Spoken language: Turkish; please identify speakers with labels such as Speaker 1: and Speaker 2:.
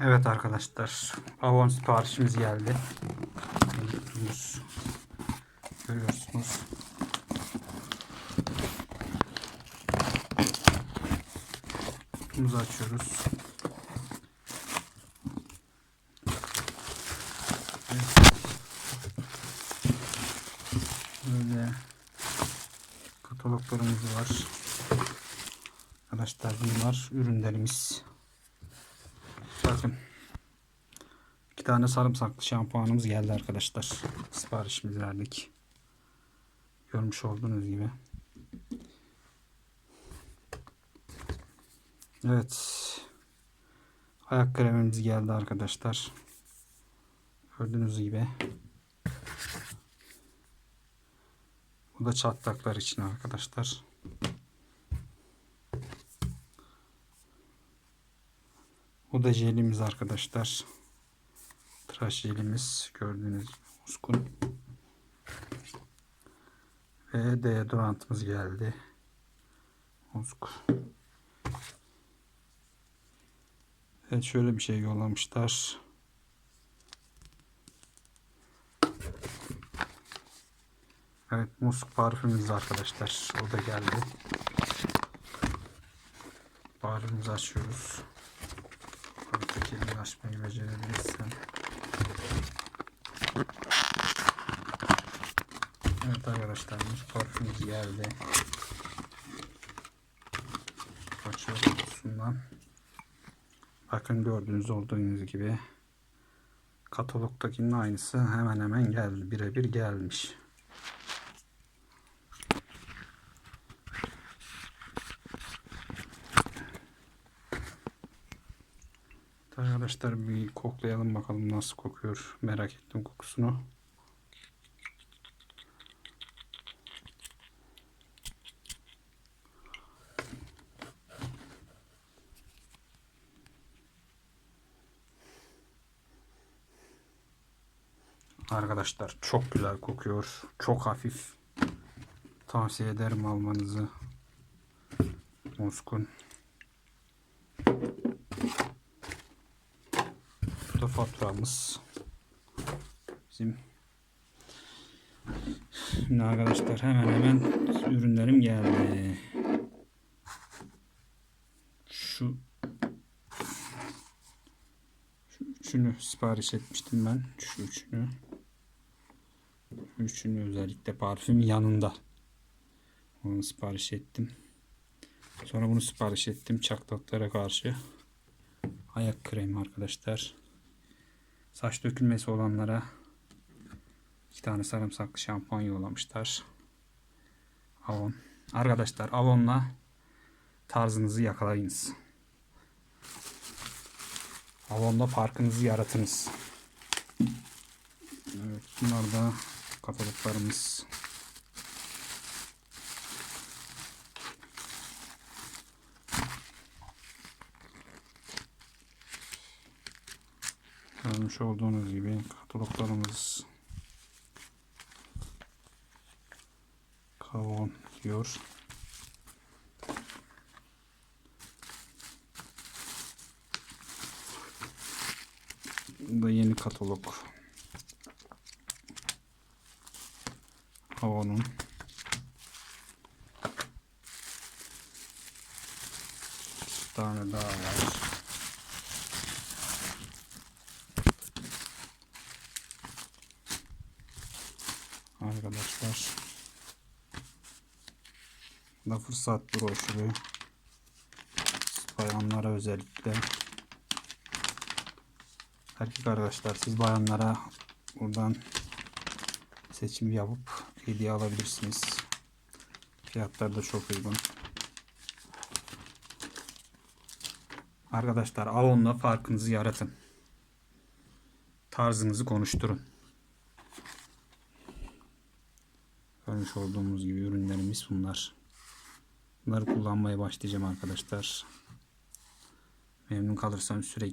Speaker 1: Evet arkadaşlar. Avon siparişimiz geldi. Kutumuz. Görüyorsunuz. Kutumuzu açıyoruz. Böyle kataloglarımız var. Arkadaşlar bunlar ürünlerimiz. Bakın. iki tane sarımsaklı şampuanımız geldi arkadaşlar. Siparişimizi verdik. Görmüş olduğunuz gibi. Evet. Ayak kremimiz geldi arkadaşlar. Gördüğünüz gibi. Bu da çatlaklar için arkadaşlar. Bu da jelimiz arkadaşlar. Tıraş jelimiz gördüğünüz gibi uskun. Ve deodorantımız geldi. Uskun. Evet şöyle bir şey yollamışlar. Evet musk parfümümüz arkadaşlar. O da geldi. Parfümümüzü açıyoruz. Açmayı becerebilirsem. Evet arkadaşlar musk parfümümüz geldi. Açıyoruz kutusundan. Bakın gördüğünüz olduğunuz gibi katalogdakinin aynısı hemen hemen geldi. Birebir gelmiş. Arkadaşlar bir koklayalım bakalım nasıl kokuyor. Merak ettim kokusunu. Arkadaşlar çok güzel kokuyor. Çok hafif. Tavsiye ederim almanızı. Muskun. Bu faturamız. Bizim Şimdi arkadaşlar hemen hemen ürünlerim geldi. Şu şu üçünü sipariş etmiştim ben. Şu üçünü. Üçünü özellikle parfüm yanında. Onu sipariş ettim. Sonra bunu sipariş ettim çatlaklara karşı. Ayak kremi arkadaşlar. Saç dökülmesi olanlara iki tane sarımsaklı şampuan yollamışlar. Avon. Arkadaşlar Avon'la tarzınızı yakalayınız. Avon'da farkınızı yaratınız. Evet bunlar da kataloglarımız. Görmüş olduğunuz gibi kataloglarımız kavun diyor. Bu da yeni katalog. Havanın. Tane daha var. Arkadaşlar. Da fırsat broşürü. Bayanlara özellikle. Erkek arkadaşlar siz bayanlara buradan seçim yapıp hediye alabilirsiniz. Fiyatlar da çok uygun. Arkadaşlar Avon'la farkınızı yaratın. Tarzınızı konuşturun. Görmüş olduğumuz gibi ürünlerimiz bunlar. Bunları kullanmaya başlayacağım arkadaşlar. Memnun kalırsam sürekli